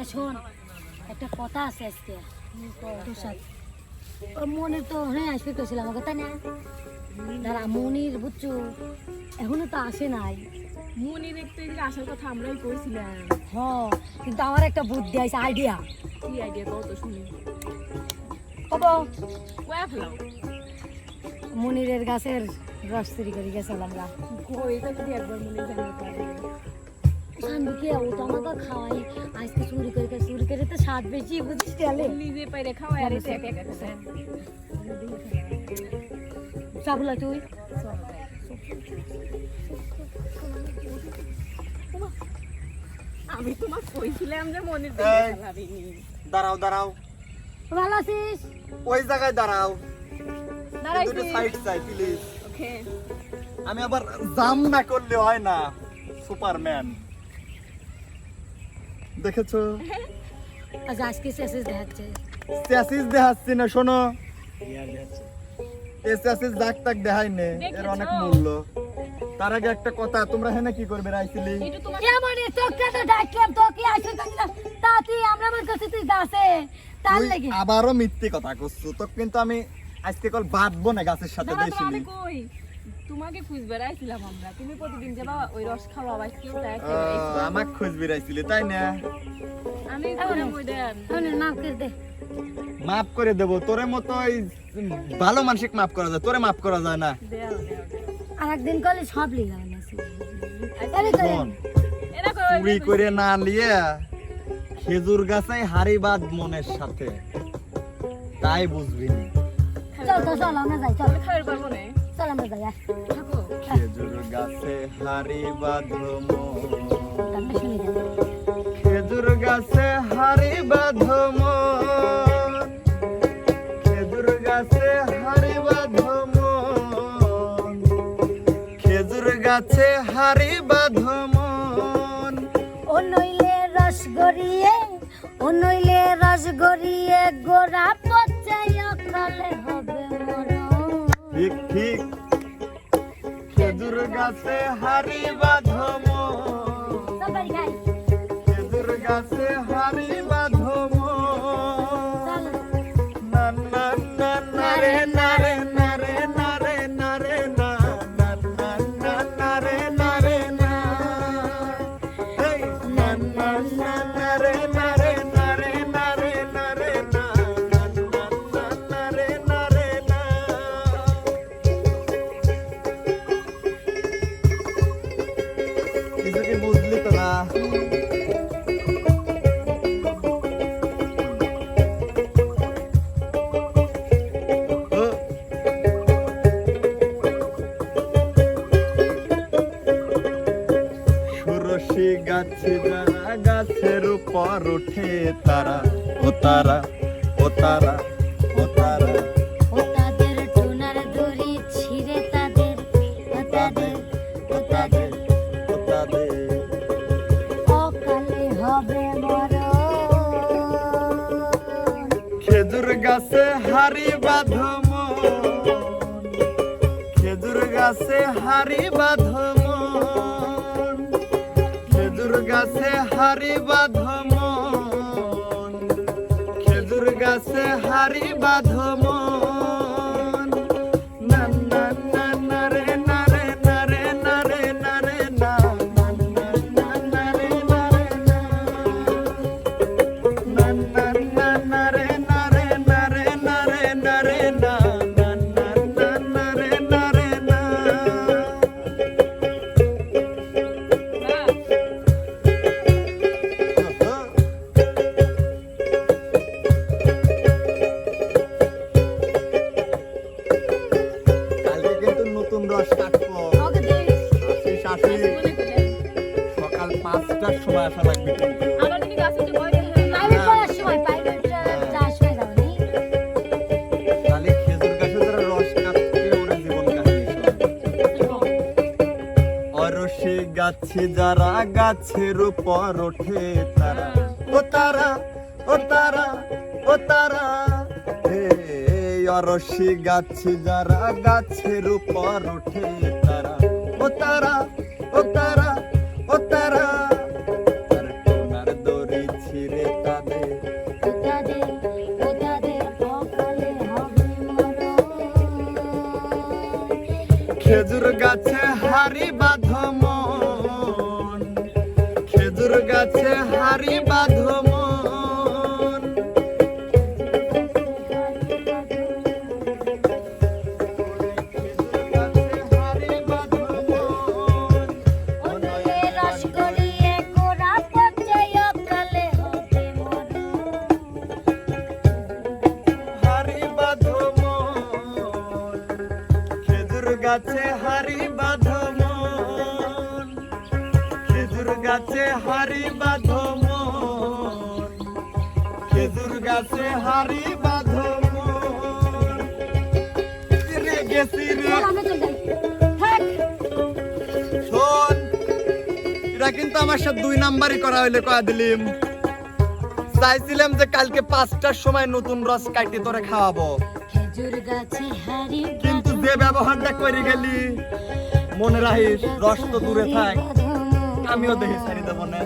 তা শোন একটা কথা আছে আজকে। তোর সাথে। ও মনে তো হ্যাঁ আসবে কেছিল আমাকে তাই না? দাঁড়া মনির বুঝছ এখনও তো আসে নাই। মনে দেখতে যে আসার কথা আমরাই কইছিলাম। হ কিন্তু আমার একটা বুদ্ধি আছে আইডিয়া কি আইডিয়া কত শুনি। কত কয়া ফেলাও মনিরের গাছের রস চুরি করে গেছিলাম আমরা। কই এটা যদি একবার মনে জানা পারে শান্তি কে ও তো আমাকে খাওয়াই আজকে চুরি করে করে চুরি করে তো স্বাদ বেশি বুঝছিস তাহলে নিজে পাইরে খাওয়া আর এটা একা একা চাবলা তুই। আমি তোমার কইছিলাম যে মনে এই। দাঁড়াও দাঁড়াও। ভালো আছিস? ওই জায়গায় দাঁড়াও। দাঁড়াইছি দুটো সাইড চাই প্লিজ ওকে। আমি আবার জাম না করলে হয় না সুপারম্যান দেখেছ? আচ্ছা আজকে শেষে দেখাচ্ছে। স্ট্যাসিস দেখাচ্ছি না শোনো। এই স্ট্যাসিস দাগ টাক দেখাই নে এর অনেক মূল্য। তার আগে একটা কথা তোমরা হেনে কি করবে রাইছিলি তোকে তো ডাকলাম আসে আমরা আমার কাছে তুই গাছে তার তুই আবারও মিথ্যে কথা করছ তো কিন্তু আমি আজকে কল বাঁধবো না গাছের সাথে দেখিনি তোমাকে খুঁজ বেড়াইছিলাম আমরা। তুমি প্রতিদিন যাবা ওই রস খাওয়া আবার কেউ তাই আমাক খোঁজ বেড়াইছিলি তাই না? আমি করে মাফ করে দে। মাফ করে দেবো তোরে মতো ভালো মানসিক মাফ করা যায় তোরে মাফ করা যায় না। আর একদিন সব কই চুরি করে না নিয়ে খেজুর গাছে হাড়ি বাঁধ মনের সাথে। তাই বুঝবি। চল তো চল আমরা যাই চল। খাবার পারব না। চল আমরা যাই আয়। খেজুর গাছে হাড়ি বাঁধ খেজুর গাছে হাড়ি বাঁধ খেজুর গাছে হাড়ি বাঁধ খেজুর গাছে বাঁধ ও নইলে রস গড়িয়ে ও নইলে রস গড়িয়ে গোড়া পচাই অকালে হবে। ঠিক খেজুর গাছে হারি বাঁধ মন খেজুর গাছে হারি বাঁধ সুরসি গাছে যারা গাছের উপর ওঠে তারা। ও তারা ও তারা ও তারা। ও তাদের টোনার দড়ি ছিঁড়ে তাদের ও তাদের ও তাদের। ও তাদের অকালে হবে মরণ। খেজুর গাছে হাড়ি বাঁধম খেজুর গাছে বাঁধম খেজুর গাছে হারি বাঁধম খেজুর গাছে হারি বাঁধম যাও নি তাহলে খেজুর গাছে যারা গাছের উপর ওঠে তারা ও তারা ও তারা ও তারা অরসি গাছে যারা গাছের উপর ওঠে তারা ও তারা ও তারা খেজুর গাছে হারি বাঁধম খেজুর গাছে হারি বাঁধম গাছে হারি খেজুর গাছে হারি গেছি শোন এরা কিন্তু আমার সাথে দুই নাম্বারই করা হইলে কয়া দিলিম। চাইছিলাম যে কালকে পাঁচটার সময় নতুন রস কাটি তোরে খাওয়াবো। কিন্তু যে ব্যবহারটা করে গেলি মনে রাখিস রস তো দূরে থাক। আমিও দেখি সারি দেবো না।